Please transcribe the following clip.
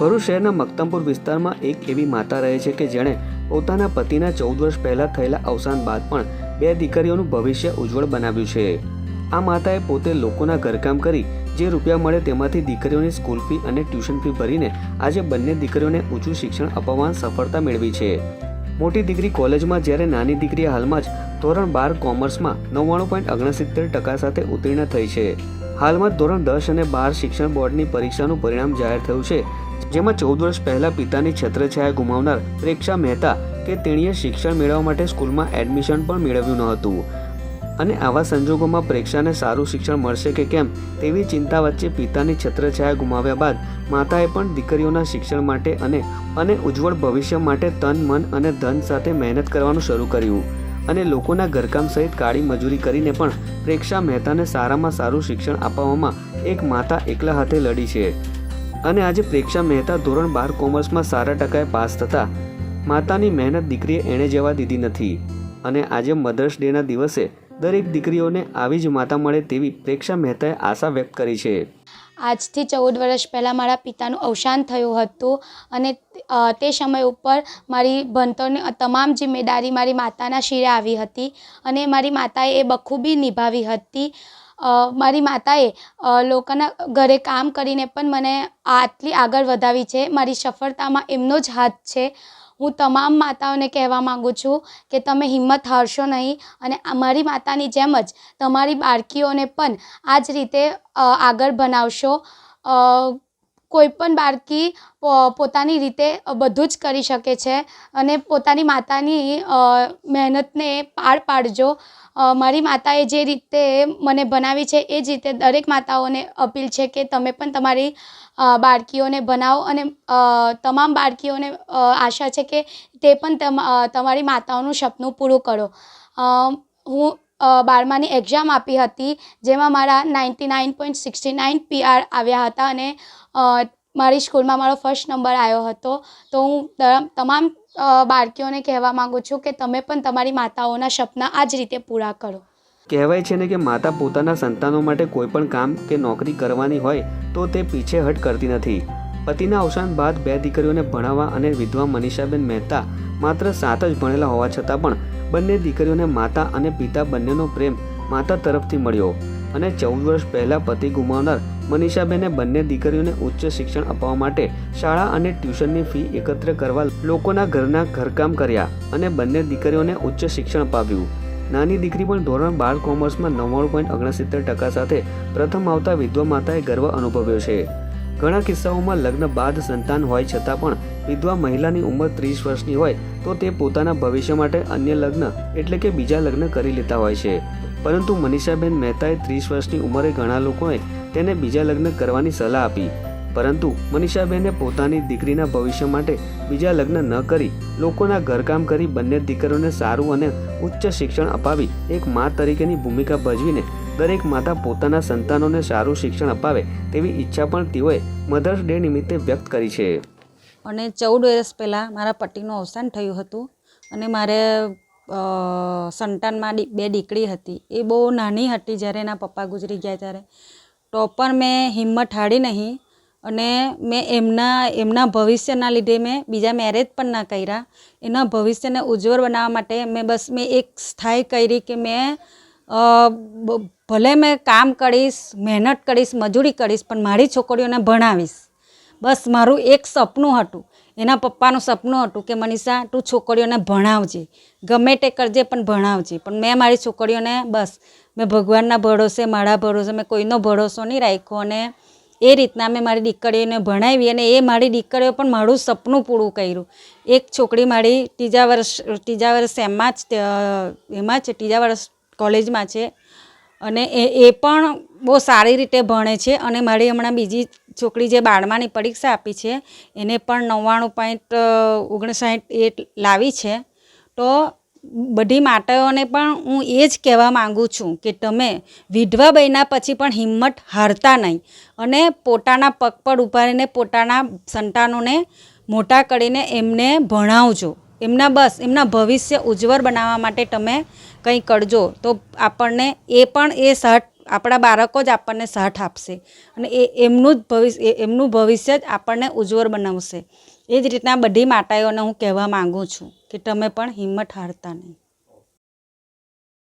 ભરૂચ શહેરના મક્તમપુર વિસ્તારમાં એક એવી માતા રહે છે કે જેણે પોતાના પતિના ચૌદ વર્ષ પહેલાં થયેલા અવસાન બાદ પણ બે દીકરીઓનું ભવિષ્ય ઉજ્જવળ બનાવ્યું છે. આ માતાએ પોતે લોકોના ઘરકામ કરી જે રૂપિયા મળે તેમાંથી દીકરીઓની સ્કૂલ ફી અને ટ્યુશન ફી ભરીને આજે બંને દીકરીઓને ઊંચું શિક્ષણ અપાવવામાં સફળતા મેળવી છે. મોટી દીકરી કોલેજમાં જ્યારે નાની દીકરી હાલમાં જ ધોરણ બાર કોમર્સમાં નવ્વાણું પોઈન્ટ ઓગણસિત્તેર ટકા સાથે ઉત્તીર્ણ થઈ છે. હાલમાં ધોરણ દસ અને બાર શિક્ષણ બોર્ડની પરીક્ષાનું પરિણામ જાહેર થયું છે. જેમાં ચૌદ વર્ષ પહેલા પિતાની છત્રછાયા ગુમાવનાર પ્રેક્ષા મહેતા કે તેણીએ શિક્ષણ મેળવવા માટે સ્કૂલમાં એડમિશન પણ મેળવ્યું ન હતું. અને આવા સંજોગોમાં પ્રેક્ષાને સારું શિક્ષણ મળશે કે કેમ તેવી ચિંતા વચ્ચે પિતાની છત્રછાયા ગુમાવ્યા બાદ માતાએ પણ દીકરીઓના શિક્ષણ માટે અને અને ઉજ્જવળ ભવિષ્ય માટે તન, મન અને ધન સાથે મહેનત કરવાનું શરૂ કર્યું. અને લોકોના ઘરકામ સહિત કાળી મજૂરી કરીને પણ પ્રેક્ષા મહેતાને સારામાં સારું શિક્ષણ અપાવવામાં એક માતા એકલા હાથે લડી છે. અને આજે પ્રેક્ષા મહેતા ધોરણ બાર કોમર્સમાં સારા ટકાએ પાસ થતા માતાની મહેનત દીકરીએ એણે જવા દીધી નથી. અને આજે મધર્સ ડેના દિવસે દરેક દીકરીઓને આવી જ માતા મળે તેવી પ્રેક્ષા મહેતાએ આશા વ્યક્ત કરી છે. આજથી ચૌદ વર્ષ પહેલાં મારા પિતાનું અવસાન થયું હતું અને તે સમય ઉપર મારી ભણતરની તમામ જિમ્મેદારી મારી માતાના શિરે આવી હતી અને મારી માતાએ એ બખૂબી નિભાવી હતી. મારી માતાએ લોકોના ઘરે કામ કરીને પણ મને આટલી આગળ વધાવી છે. મારી સફળતામાં એમનો જ હાથ છે. હું તમામ માતાઓને કહેવા માગું છું કે તમે હિંમત હારશો નહીં અને મારી માતાની જેમ જ તમારી બાળકીઓને પણ આ જ રીતે આગળ બનાવશો. કોઈપણ કોઈ પણ બાળકી પોતાની રીતે બધું જ કરી શકે છે અને પોતાની માતાની મહેનતને પાર પાડજો. મારી માતાએ જે રીતે મને બનાવી છે, એ જ રીતે દરેક માતાઓને અપીલ છે કે તમે પણ તમારી બાળકીઓને બનાવો અને તમામ બાળકીઓને આશા છે કે તે પણ તમ તમારી માતાઓનું સપનું પૂરું કરો. હું બારમાની એક્ઝામ આપી હતી, જેમાં મારા ninety nine point sixty nine PR આવ્યા હતા અને મારી સ્કૂલમાં મારો ફર્સ્ટ નંબર આવ્યો હતો. તો હું તમામ બાળકીઓને કહેવા માગું છું કે તમે પણ તમારી માતાઓના સપના આ જ રીતે પૂરા કરો. કહેવાય છે ને કે માતા પોતાના સંતાનો માટે કોઈ પણ કામ કે નોકરી કરવાની હોય તો તે પીછેહટ કરતી નથી. પતિના અવસાન બાદ બે દીકરીઓને ભણાવવા અને વિધવા મનીષાબેન મહેતા માત્ર સાત જ ભણેલા હોવા છતાં પણ બંને દીકરીઓને માતા અને પિતા બંનેનો પ્રેમ માતા તરફથી મળ્યો અને ચૌદ વર્ષ પહેલાં પતિ ગુમાવનાર મનીષાબેને બંને દીકરીઓને ઉચ્ચ શિક્ષણ અપાવવા માટે શાળા અને ટ્યુશનની ફી એકત્ર કરવા લોકોના ઘરના ઘરકામ કર્યા અને બંને દીકરીઓને ઉચ્ચ શિક્ષણ અપાવ્યું. નાની દીકરી પણ ધોરણ બાર કોમર્સમાં નવ્વાણું પોઈન્ટ ઓગણસિત્તેર ટકા સાથે પ્રથમ આવતા વિધવા માતાએ ગર્વ અનુભવ્યો છે. ઘણા કિસ્સાઓમાં લગ્ન બાદ સંતાન હોય છતાં પણ વિધવા મહિલાની ઉંમર ત્રીસ વર્ષની હોય તો તે પોતાના ભવિષ્ય માટે અન્ય લગ્ન એટલે કે બીજા લગ્ન કરી લેતા હોય છે. પરંતુ મનીષાબેન મહેતાએ ત્રીસ વર્ષની ઉંમરે ઘણા લોકોએ તેને બીજા લગ્ન કરવાની સલાહ આપી. પરંતુ મનીષાબેને પોતાની દીકરીના ભવિષ્ય માટે બીજા લગ્ન ન કરી, લોકોના ઘરકામ કરી બંને દીકરીઓને સારું અને ઉચ્ચ શિક્ષણ અપાવી, એક મા તરીકેની ભૂમિકા ભજવીને દરેક માતા પોતાના સંતાનોને સારું શિક્ષણ અપાવે તેવી ઈચ્છા પણ તેઓએ મધર્સ ડે નિમિત્તે વ્યક્ત કરી છે. અને ચૌદ વર્ષ પહેલાં મારા પતિનું અવસાન થયું હતું અને મારે સંતાનમાં બે દીકરી હતી. એ બહુ નાની હતી જ્યારે એના પપ્પા ગુજરી ગયા ત્યારે. તો પણ મેં હિંમત હારી નહીં અને મેં એમના એમના ભવિષ્યના લીધે મેં બીજા મેરેજ પણ ના કર્યા. એના ભવિષ્યને ઉજ્જવળ બનાવવા માટે મેં બસ, મેં એક સ્થાયી કરી કે મેં ભલે મેં કામ કરીશ, મહેનત કરીશ, મજૂરી કરીશ, પણ મારી છોકરીઓને ભણાવીશ. બસ મારું એક સપનું હતું. એના પપ્પાનું સપનું હતું કે, મનીષા, તું છોકરીઓને ભણાવજે. ગમે તે કરજે પણ ભણાવજે. પણ મેં મારી છોકરીઓને બસ, મેં ભગવાનના ભરોસે, મારા ભરોસે, મેં કોઈનો ભરોસો નહીં રાખ્યો. અને એ રીતના મેં મારી દીકરીઓને ભણાવી અને એ મારી દીકરીઓ પણ મારું સપનું પૂરું કર્યું. એક છોકરી મારી ત્રીજા વર્ષ ત્રીજા વર્ષ એમાં જ એમાં જ, ત્રીજા વર્ષ કોલેજમાં છે. અને એ એ પણ બહુ સારી રીતે ભણે છે. અને મારી હમણાં બીજી છોકરી જે બારમાની પરીક્ષા આપી છે, એને પણ નવ્વાણું પોઈન્ટ ઓગણસાઠ એ લાવી છે. તો બધી માતાઓને પણ હું એ જ કહેવા માગું છું કે તમે વિધવા બન્યા પછી પણ હિંમત હારતા નહીં અને પોતાના પગ પર ઊભા પોતાના સંતાનોને મોટા કરીને એમને ભણાવજો. એમના બસ, એમના ભવિષ્ય ઉજ્જવળ બનાવવા માટે તમે કંઈ કરજો. તો આપણને એ પણ એ સાથ આપણા બાળકો જ આપણને સાથ આપશે. અને એ એમનું જ ભવિષ્ય એમનું ભવિષ્ય જ આપણને ઉજ્જવળ બનાવશે. એ જ રીતના બધી માતાઓને હું કહેવા માગું છું કે તમે પણ હિંમત હારતા નહીં.